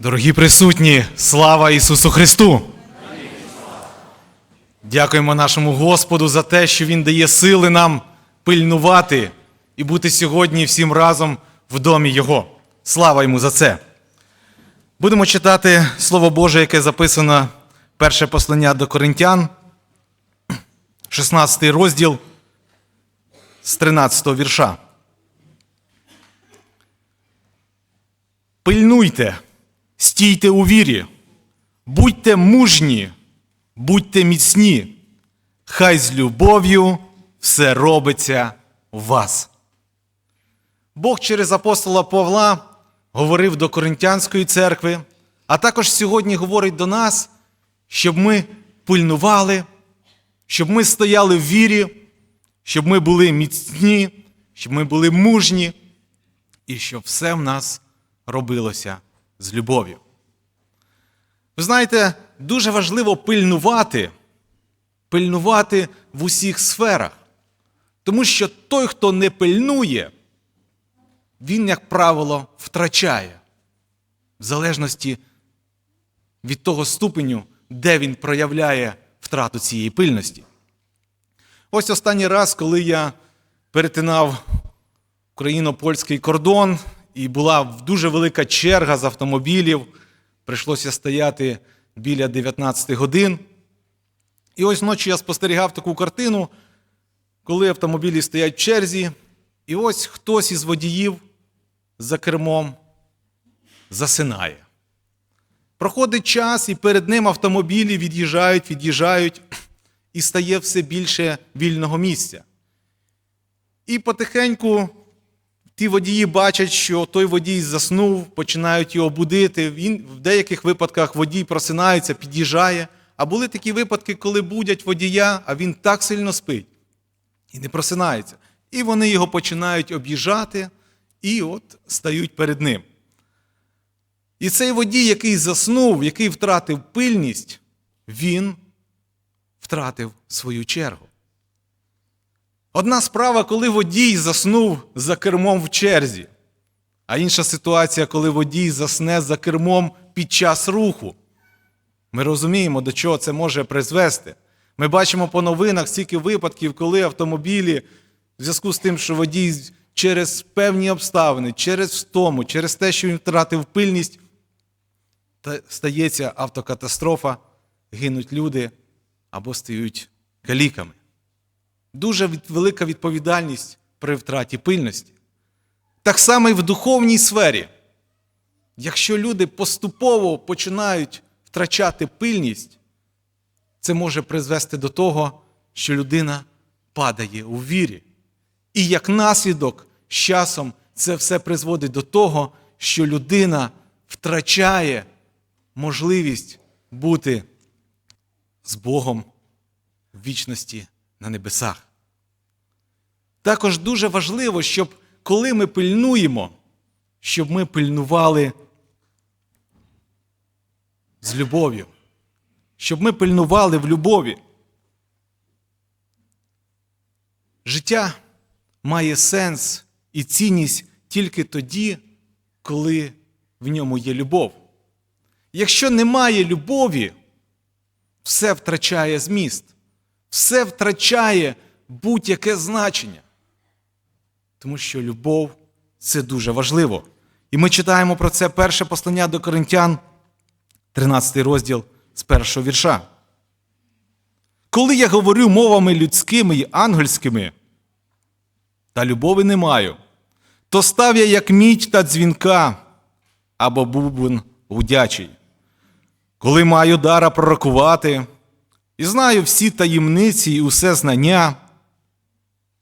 Дорогі присутні, слава Ісусу Христу! Дякуємо нашому Господу за те, що Він дає сили нам пильнувати і бути сьогодні всім разом в домі Його. Слава йому за це. Будемо читати Слово Боже, яке записано перше послання до Коринтян, 16 розділ з 13 вірша. Пильнуйте, стійте у вірі, будьте мужні, будьте міцні, хай з любов'ю все робиться у вас. Бог через апостола Павла говорив до Коринтянської церкви, а також сьогодні говорить до нас, щоб ми пильнували, щоб ми стояли в вірі, щоб ми були міцні, щоб ми були мужні, і щоб все в нас робилося з любов'ю. Ви знаєте, дуже важливо пильнувати, пильнувати в усіх сферах. Тому що той, хто не пильнує, він, як правило, втрачає, в залежності від того ступеню, де він проявляє втрату цієї пильності. Ось останній раз, коли я перетинав україно-польський кордон, і була дуже велика черга з автомобілів, прийшлося стояти біля 19 годин. І ось ночі я спостерігав таку картину, коли автомобілі стоять в черзі, і ось хтось із водіїв за кермом засинає. Проходить час, і перед ним автомобілі від'їжджають, від'їжджають, і стає все більше вільного місця. І потихеньку ті водії бачать, що той водій заснув, починають його будити. Він в деяких випадках водій просинається, під'їжджає. А були такі випадки, коли будять водія, а він так сильно спить і не просинається. І вони його починають об'їжджати і от стають перед ним. І цей водій, який заснув, який втратив пильність, він втратив свою чергу. Одна справа, коли водій заснув за кермом в черзі, а інша ситуація, коли водій засне за кермом під час руху. Ми розуміємо, до чого це може призвести. Ми бачимо по новинах стільки випадків, коли автомобілі, в зв'язку з тим, що водій через певні обставини, через втому, через те, що він втратив пильність, стається автокатастрофа, гинуть люди або стають каліками. Дуже велика відповідальність при втраті пильності. Так само і в духовній сфері. Якщо люди поступово починають втрачати пильність, це може призвести до того, що людина падає у вірі. І як наслідок, з часом це все призводить до того, що людина втрачає можливість бути з Богом в вічності на небесах. Також дуже важливо, щоб коли ми пильнуємо, щоб ми пильнували з любов'ю, щоб ми пильнували в любові. Життя має сенс і цінність тільки тоді, коли в ньому є любов. Якщо немає любові, все втрачає зміст, все втрачає будь-яке значення. Тому що любов це дуже важливо. І ми читаємо про це перше послання до Коринтян, 13 розділ з першого вірша. Коли я говорю мовами людськими і ангельськими, та любові не маю, то став я як мідь та дзвінка або бубон гудячий. Коли маю дара пророкувати, і знаю всі таємниці і усе знання,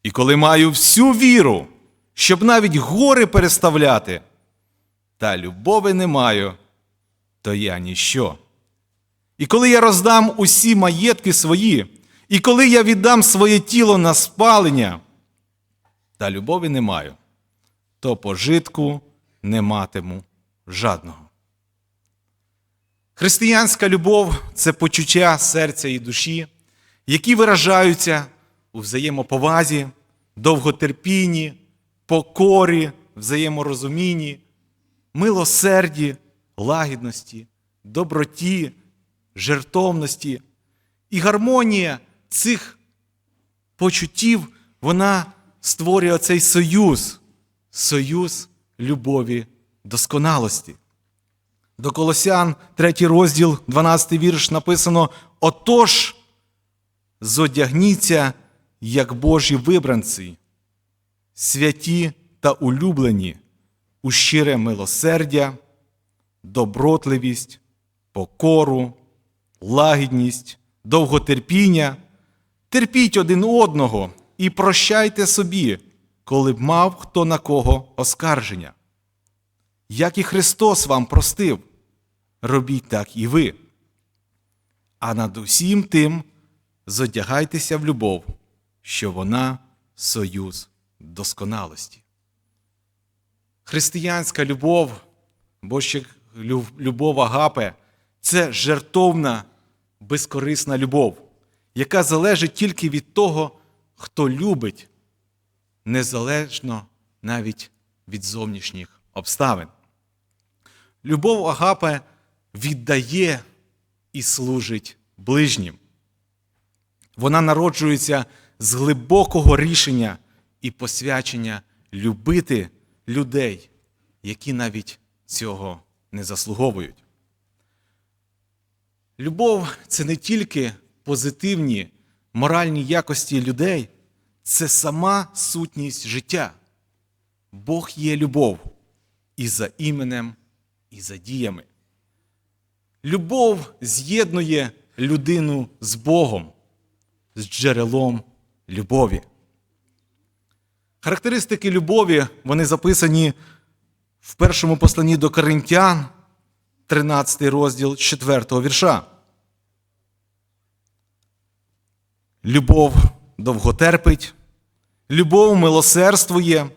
і коли маю всю віру, щоб навіть гори переставляти, та любови не маю, то я ніщо. І коли я роздам усі маєтки свої, і коли я віддам своє тіло на спалення, та любові не маю, то пожитку не матиму жадного. Християнська любов це почуття серця і душі, які виражаються у взаємоповазі, довготерпінні, покорі, взаєморозумінні, милосерді, лагідності, доброті, жертовності. І гармонія цих почуттів вона створює оцей союз, союз любові досконалості. До Колосян, 3 розділ, 12 вірш написано: Отож, зодягніться, як Божі вибранці, святі та улюблені, у щире милосердя, добротливість, покору, лагідність, довготерпіння. Терпіть один одного і прощайте собі, коли б мав хто на кого оскарження. Як і Христос вам простив, робіть так і ви. А над усім тим зодягайтеся в любов, що вона союз досконалості. Християнська любов, бо ще любов агапе це жертовна, безкорисна любов, яка залежить тільки від того, хто любить, незалежно навіть від зовнішніх обставин. Любов агапе віддає і служить ближнім. Вона народжується з глибокого рішення і посвячення любити людей, які навіть цього не заслуговують. Любов це не тільки позитивні моральні якості людей, це сама сутність життя. Бог є любов і за іменем, і за діями. Любов з'єднує людину з Богом, з джерелом любові. Характеристики любові вони записані в першому посланні до Коринтян, 13 розділ 4 вірша. Любов довготерпить, любов милосердствує,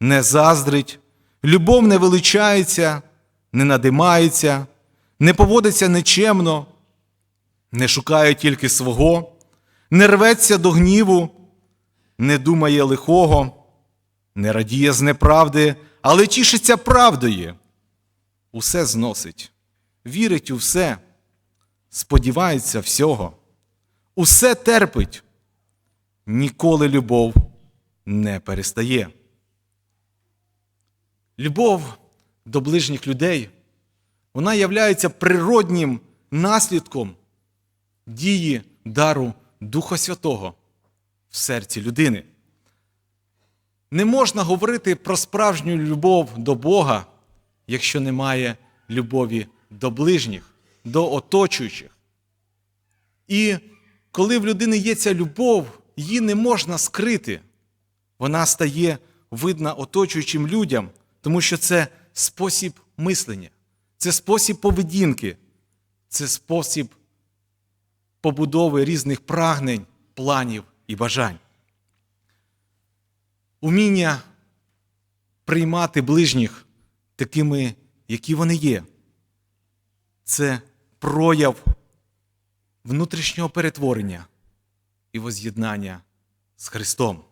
не заздрить, любов не величається, не надимається, не поводиться нечемно, не шукає тільки свого, не рветься до гніву, не думає лихого, не радіє з неправди, але тішиться правдою. Усе зносить, вірить у все, сподівається всього, усе терпить, ніколи любов не перестає. Любов до ближніх людей, вона являється природнім наслідком дії дару Духа Святого в серці людини. Не можна говорити про справжню любов до Бога, якщо немає любові до ближніх, до оточуючих. І коли в людини є ця любов, її не можна скрити. Вона стає видна оточуючим людям, тому що це спосіб мислення, це спосіб поведінки, це спосіб побудови різних прагнень, планів і бажань. Уміння приймати ближніх такими, які вони є. Це прояв внутрішнього перетворення і воз'єднання з Христом.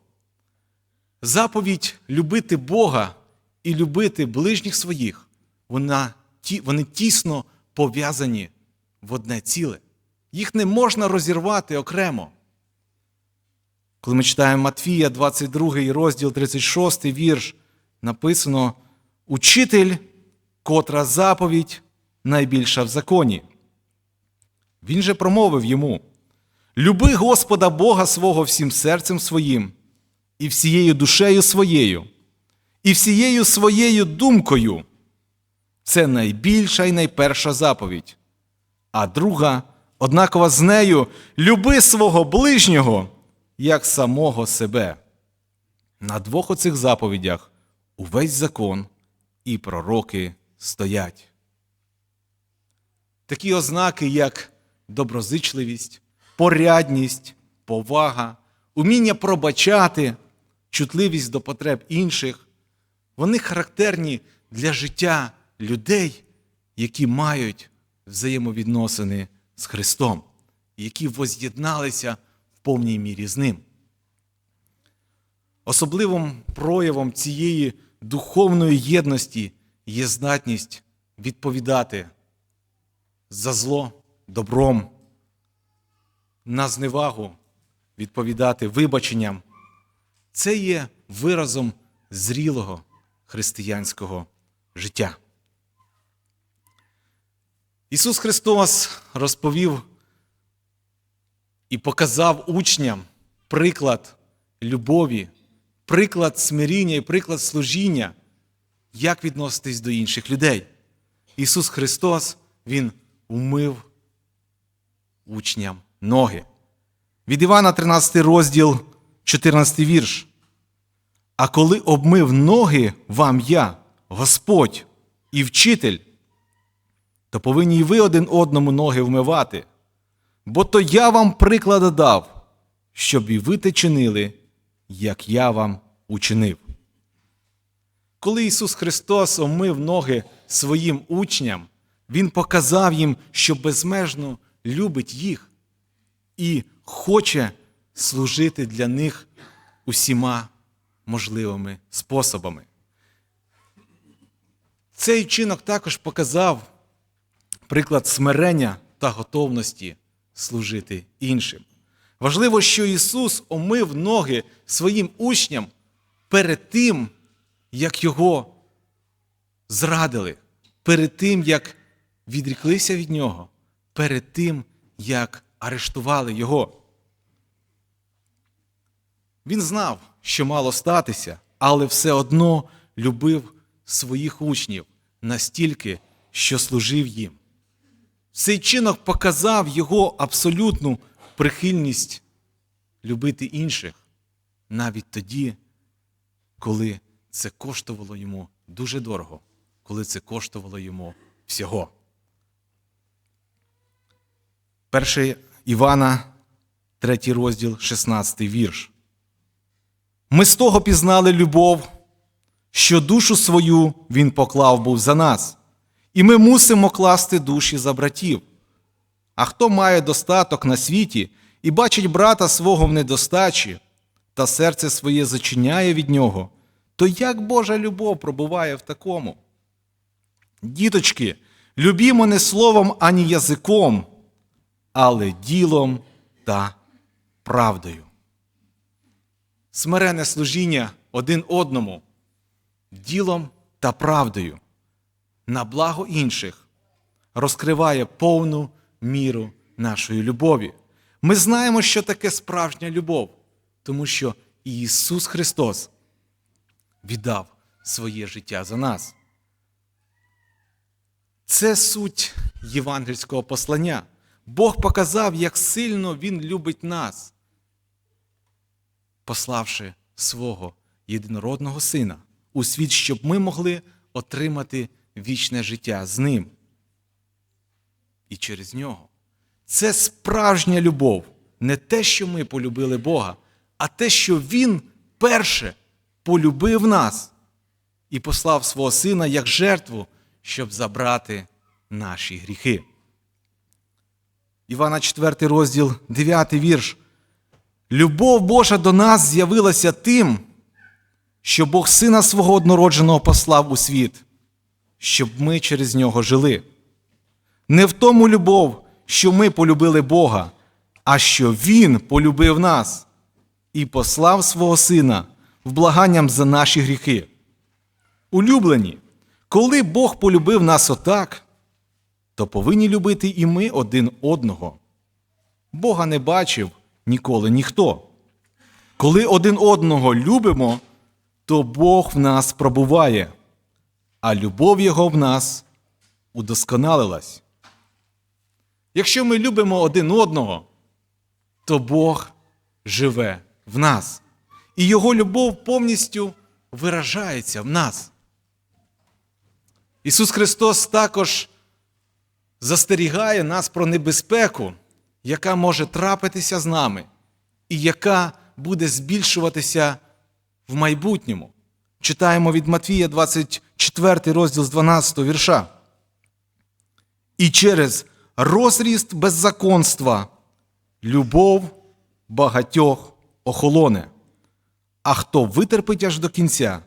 Заповідь любити Бога і любити ближніх своїх, вона, вони тісно пов'язані в одне ціле. Їх не можна розірвати окремо. Коли ми читаємо Матфія, 22 розділ, 36 вірш, написано: Учитель, котра заповідь найбільша в законі. Він же промовив йому: Люби Господа Бога свого всім серцем своїм, і всією душею своєю, і всією своєю думкою. Це найбільша і найперша заповідь. А друга, однакова з нею, люби свого ближнього як самого себе. На двох оцих заповідях увесь закон і пророки стоять. Такі ознаки, як доброзичливість, порядність, повага, уміння пробачати, чутливість до потреб інших, вони характерні для життя людей, які мають взаємовідносини з Христом, які воз'єдналися в повній мірі з Ним. Особливим проявом цієї духовної єдності є здатність відповідати за зло добром, на зневагу відповідати вибаченням, це є виразом зрілого християнського життя. Ісус Христос розповів і показав учням приклад любові, приклад смиріння і приклад служіння, як відноситись до інших людей. Ісус Христос, Він умив учням ноги. Від Івана 13 розділ, 14 вірш. А коли обмив ноги вам я, Господь і вчитель, то повинні й ви один одному ноги вмивати. Бо то я вам приклад дав, щоб і ви те чинили, як я вам учинив. Коли Ісус Христос омив ноги своїм учням, Він показав їм, що безмежно любить їх і хоче служити для них усіма можливими способами. Цей вчинок також показав приклад смирення та готовності служити іншим. Важливо, що Ісус омив ноги своїм учням перед тим, як Його зрадили, перед тим, як відріклися від Нього, перед тим, як арештували Його. Він знав, що мало статися, але все одно любив своїх учнів настільки, що служив їм. Цей чинок показав його абсолютну прихильність любити інших навіть тоді, коли це коштувало йому дуже дорого, коли це коштувало йому всього. 1 Івана, 3 розділ, 16 вірш. Ми з того пізнали любов, що душу свою Він поклав був за нас, і ми мусимо класти душі за братів. А хто має достаток на світі і бачить брата свого в недостачі, та серце своє зачиняє від нього, то як Божа любов пробуває в такому? Діточки, любімо не словом ані язиком, але ділом та правдою. Смирене служіння один одному, ділом та правдою, на благо інших, розкриває повну міру нашої любові. Ми знаємо, що таке справжня любов, тому що Ісус Христос віддав своє життя за нас. Це суть євангельського послання. Бог показав, як сильно Він любить нас, пославши свого єдинородного Сина у світ, щоб ми могли отримати вічне життя з Ним. І через нього. Це справжня любов, не те, що ми полюбили Бога, а те, що Він перше полюбив нас і послав свого Сина як жертву, щоб забрати наші гріхи. Івана 4 розділ, 9 вірш. Любов Божа до нас з'явилася тим, що Бог Сина свого однородженого послав у світ, щоб ми через нього жили. Не в тому любов, що ми полюбили Бога, а що Він полюбив нас і послав свого Сина в благанням за наші гріхи. Улюблені, коли Бог полюбив нас отак, то повинні любити і ми один одного. Бога не бачив ніколи ніхто. Коли один одного любимо, то Бог в нас пробуває, а любов Його в нас удосконалилась. Якщо ми любимо один одного, то Бог живе в нас, і Його любов повністю виражається в нас. Ісус Христос також застерігає нас про небезпеку, яка може трапитися з нами, і яка буде збільшуватися в майбутньому. Читаємо від Матвія 24 розділ з 12 вірша. І через розріст беззаконства любов багатьох охолоне. А хто витерпить аж до кінця,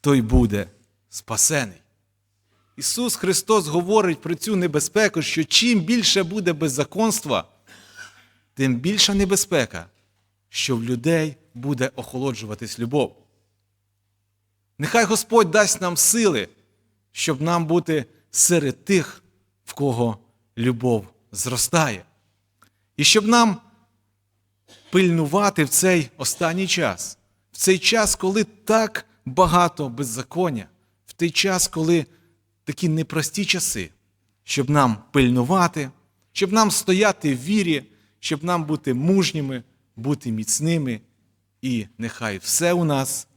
той буде спасений. Ісус Христос говорить про цю небезпеку, що чим більше буде беззаконства, тим більша небезпека, що в людей буде охолоджуватись любов. Нехай Господь дасть нам сили, щоб нам бути серед тих, в кого любов зростає. І щоб нам пильнувати в цей останній час, в цей час, коли так багато беззаконня, в той час, коли такі непрості часи, щоб нам пильнувати, щоб нам стояти в вірі, щоб нам бути мужніми, бути міцними, і нехай все у нас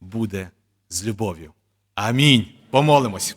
буде з любов'ю. Амінь. Помолимось.